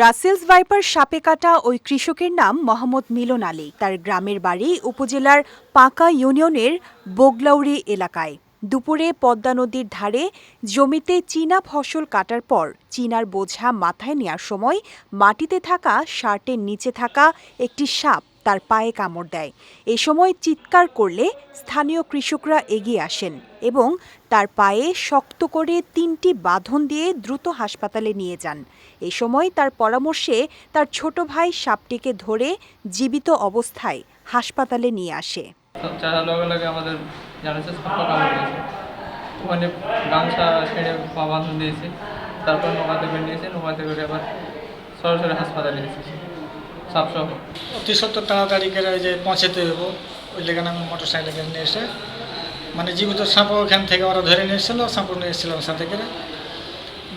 Russell's viper সাপে কাটা ওই কৃষকের নাম মোহাম্মদ মিলন আলী। তার গ্রামের বাড়ি উপজেলার পাঁকা ইউনিয়নের বোগলাউড়ি এলাকায়। দুপুরে পদ্মা নদীর ধারে জমিতে চীনা ফসল কাটার পর চীনার বোঝা মাথায় নেওয়ার সময় মাটিতে থাকা, শার্টের নিচে থাকা একটি সাপ তার পায়ে কামড় দেয়। এ সময় চিৎকার করলে স্থানীয় কৃষকরা এগিয়ে আসেন এবং তার পায়ে শক্ত করে তিনটি বাঁধন দিয়ে দ্রুত হাসপাতালে নিয়ে যান। এ সময় তার পরামর্শে তার ছোট ভাই সাপটিকে ধরে জীবিত অবস্থায় হাসপাতালে নিয়ে আসে। তারপর নৌকাতে করে নিয়েছে নৌকাতে করে আবার সরাসরি হাসপাতালে এসেছি। অতি সত্তর তাড়াতাড়ি করে ওই যে পৌঁছাতে হব ওই লেগে আমি মোটর সাইকেল নিয়ে এসে মানে জীবিত সাপও ওখান থেকে ওরা ধরে নিয়ে এসেছিল সাপও নিয়ে এসেছিলাম সাথে করে।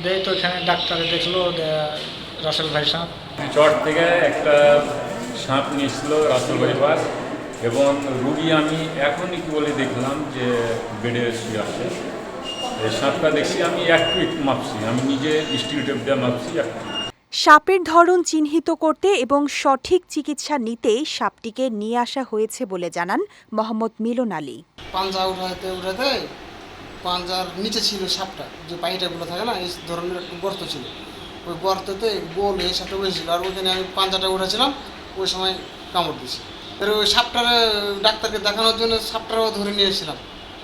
দেই তো ওখানে ডাক্তারে দেখল রাসেল ভাই সাঁপ। চট থেকে একটা সাপ নিয়েছিল রাসেল পরিবার এবং রুগী আমি এখনই কি বলে দেখলাম যে বেডে শুয়ে আছে। এই সাপটা দেখছি আমি এক ফিট মাপছি আমি নিজে স্টিল টেপ দিয়ে মাপছি এক feet। সাপের ধরন চিহ্নিত করতে এবং সঠিক চিকিৎসা নিতে সাপটিকে নিয়ে আসা হয়েছে বলে জানান মোহাম্মদ মিলন আলী। পাঞ্জা উঠাতে উঠাতে পাঞ্জার নিচে ছিল সাপটা যে পাহিটাগুলো থাকে না এই ধরনের একটু গর্ত ছিল। ওই গর্ততে গোল হয়ে সাপটা বসেছিল আর ওইখানে আমি পাঞ্জাটা উঠেছিলাম ওই সময় কামড় দিয়েছি। এবার ওই সাপটার ডাক্তারকে দেখানোর জন্য সাপটারও ধরে নিয়েছিলাম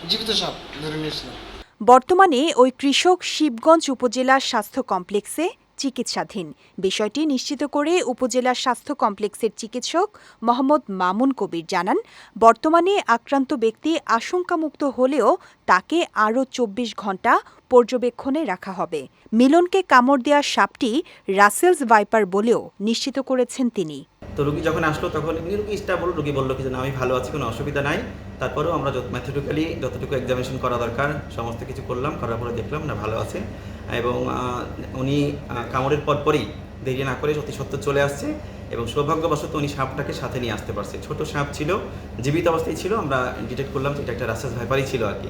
জীবিত সাপ ধরে নিয়েছিলাম বর্তমানে ওই কৃষক শিবগঞ্জ উপজেলা স্বাস্থ্য কমপ্লেক্সে চিকিৎসাধীন। বিষয়টি নিশ্চিত করে উপজেলা স্বাস্থ্য কমপ্লেক্সের চিকিৎসক মোহাম্মদ মামুন কবির জানান, বর্তমানে আক্রান্ত ব্যক্তি আশঙ্কামুক্ত হলেও তাকে আরও চব্বিশ ঘণ্টা পর্যবেক্ষণে রাখা হবে। মিলনকে কামড় দেওয়া সাপটি রাসেলস ভাইপার বলেও নিশ্চিত করেছেন তিনি। তো রুগী যখন আসলো তখন রুগী স্টাবল, রুগী বলল কি যে না, আমি ভালো আছি, কোনো অসুবিধা নাই। তারপরেও আমরা ম্যাথেটিক্যালি যতটুকু এক্সামিনেশন করা দরকার, সমস্ত কিছু করলাম, করার পরে দেখলাম না, ভালো আছে। এবং উনি কামড়ের পর পরই দেরি না করে অতি সত্য চলে আসছে এবং সৌভাগ্যবশত উনি সাপটাকে সাথে নিয়ে আসতে পারছে। ছোট সাপ ছিল, জীবিত অবস্থায় ছিল, আমরা ডিটেক্ট করলাম যে এটা একটা রাসেস ভাইপারই ছিল আর কি।